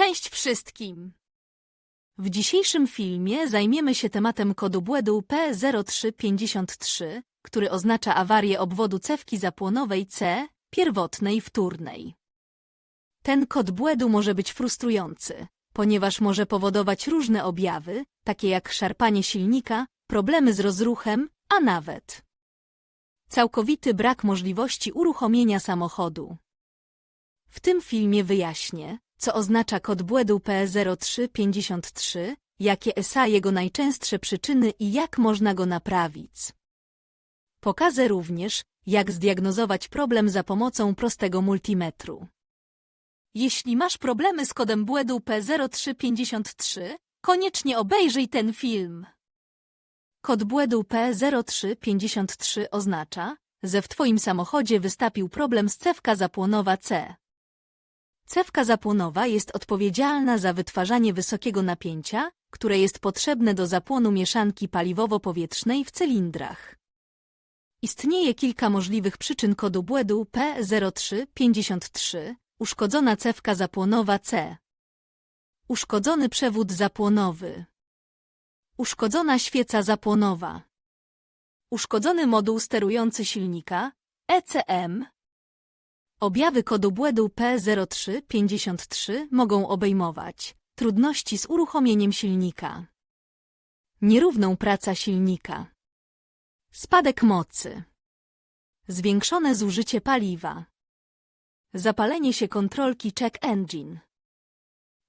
Cześć wszystkim! W dzisiejszym filmie zajmiemy się tematem kodu błędu P0353, który oznacza awarię obwodu cewki zapłonowej C, pierwotnej wtórnej. Ten kod błędu może być frustrujący, ponieważ może powodować różne objawy, takie jak szarpanie silnika, problemy z rozruchem, a nawet całkowity brak możliwości uruchomienia samochodu. W tym filmie wyjaśnię, co oznacza kod błędu P0353, jakie SA jego najczęstsze przyczyny i jak można go naprawić. Pokażę również, jak zdiagnozować problem za pomocą prostego multimetru. Jeśli masz problemy z kodem błędu P0353, koniecznie obejrzyj ten film. Kod błędu P0353 oznacza, że w Twoim samochodzie wystąpił problem z cewka zapłonowa C. Cewka zapłonowa jest odpowiedzialna za wytwarzanie wysokiego napięcia, które jest potrzebne do zapłonu mieszanki paliwowo-powietrznej w cylindrach. Istnieje kilka możliwych przyczyn kodu błędu P0353, uszkodzona cewka zapłonowa C, uszkodzony przewód zapłonowy, uszkodzona świeca zapłonowa, uszkodzony moduł sterujący silnika, ECM, Objawy kodu błędu P0353 mogą obejmować trudności z uruchomieniem silnika, nierówną praca silnika, spadek mocy, zwiększone zużycie paliwa, zapalenie się kontrolki check engine.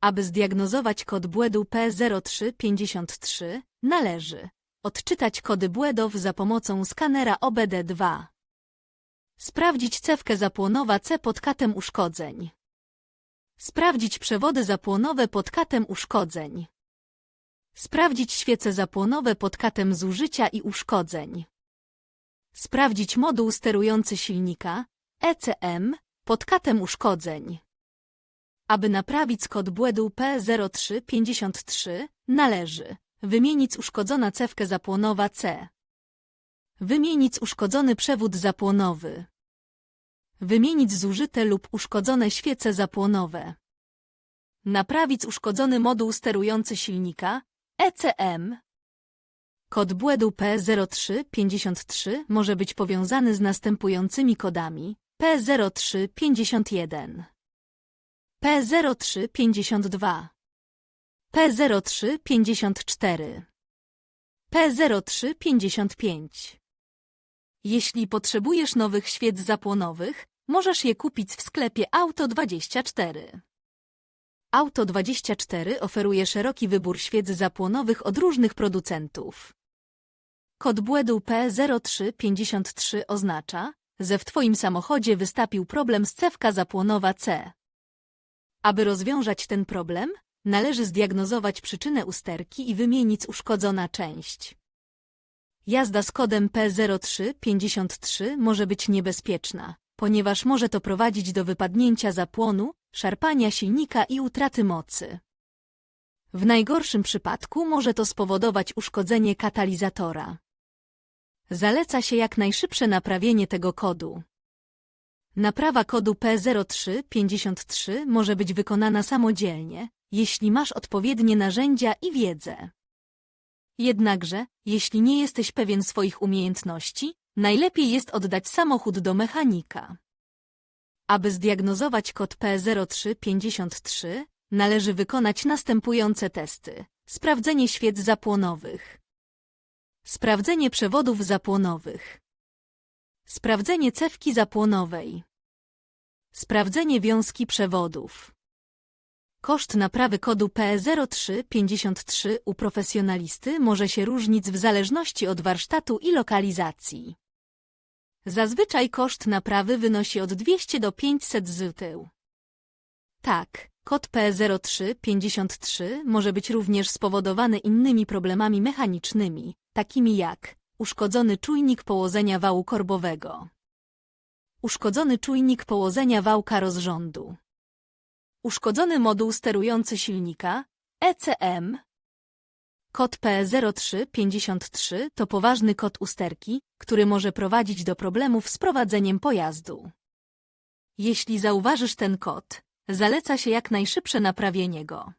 Aby zdiagnozować kod błędu P0353 należy odczytać kody błędów za pomocą skanera OBD2. Sprawdzić cewkę zapłonowa C pod katem uszkodzeń. Sprawdzić przewody zapłonowe pod katem uszkodzeń. Sprawdzić świece zapłonowe pod katem zużycia i uszkodzeń. Sprawdzić moduł sterujący silnika, ECM, pod katem uszkodzeń. Aby naprawić kod błędu P0353, należy wymienić uszkodzona cewkę zapłonowa C. Wymienić uszkodzony przewód zapłonowy. Wymienić zużyte lub uszkodzone świece zapłonowe. Naprawić uszkodzony moduł sterujący silnika, ECM. Kod błędu P0353 może być powiązany z następującymi kodami P0351, P0352, P0354, P0355. Jeśli potrzebujesz nowych świec zapłonowych, możesz je kupić w sklepie Auto24. Auto24 oferuje szeroki wybór świec zapłonowych od różnych producentów. Kod błędu P0353 oznacza, że w Twoim samochodzie wystąpił problem z cewka zapłonowa C. Aby rozwiązać ten problem, należy zdiagnozować przyczynę usterki i wymienić uszkodzona część. Jazda z kodem P0353 może być niebezpieczna, ponieważ może to prowadzić do wypadnięcia zapłonu, szarpania silnika i utraty mocy. W najgorszym przypadku może to spowodować uszkodzenie katalizatora. Zaleca się jak najszybsze naprawienie tego kodu. Naprawa kodu P0353 może być wykonana samodzielnie, jeśli masz odpowiednie narzędzia i wiedzę. Jednakże, jeśli nie jesteś pewien swoich umiejętności, najlepiej jest oddać samochód do mechanika. Aby zdiagnozować kod P0353, należy wykonać następujące testy. Sprawdzenie świec zapłonowych. Sprawdzenie przewodów zapłonowych. Sprawdzenie cewki zapłonowej. Sprawdzenie wiązki przewodów. Koszt naprawy kodu P0353 u profesjonalisty może się różnić w zależności od warsztatu i lokalizacji. Zazwyczaj koszt naprawy wynosi od 200 do 500 zł. Tak, kod P0353 może być również spowodowany innymi problemami mechanicznymi, takimi jak uszkodzony czujnik położenia wału korbowego, uszkodzony czujnik położenia wałka rozrządu, Uszkodzony moduł sterujący silnika, ECM. Kod P0353 to poważny kod usterki, który może prowadzić do problemów z prowadzeniem pojazdu. Jeśli zauważysz ten kod, Zaleca się jak najszybsze naprawienie go.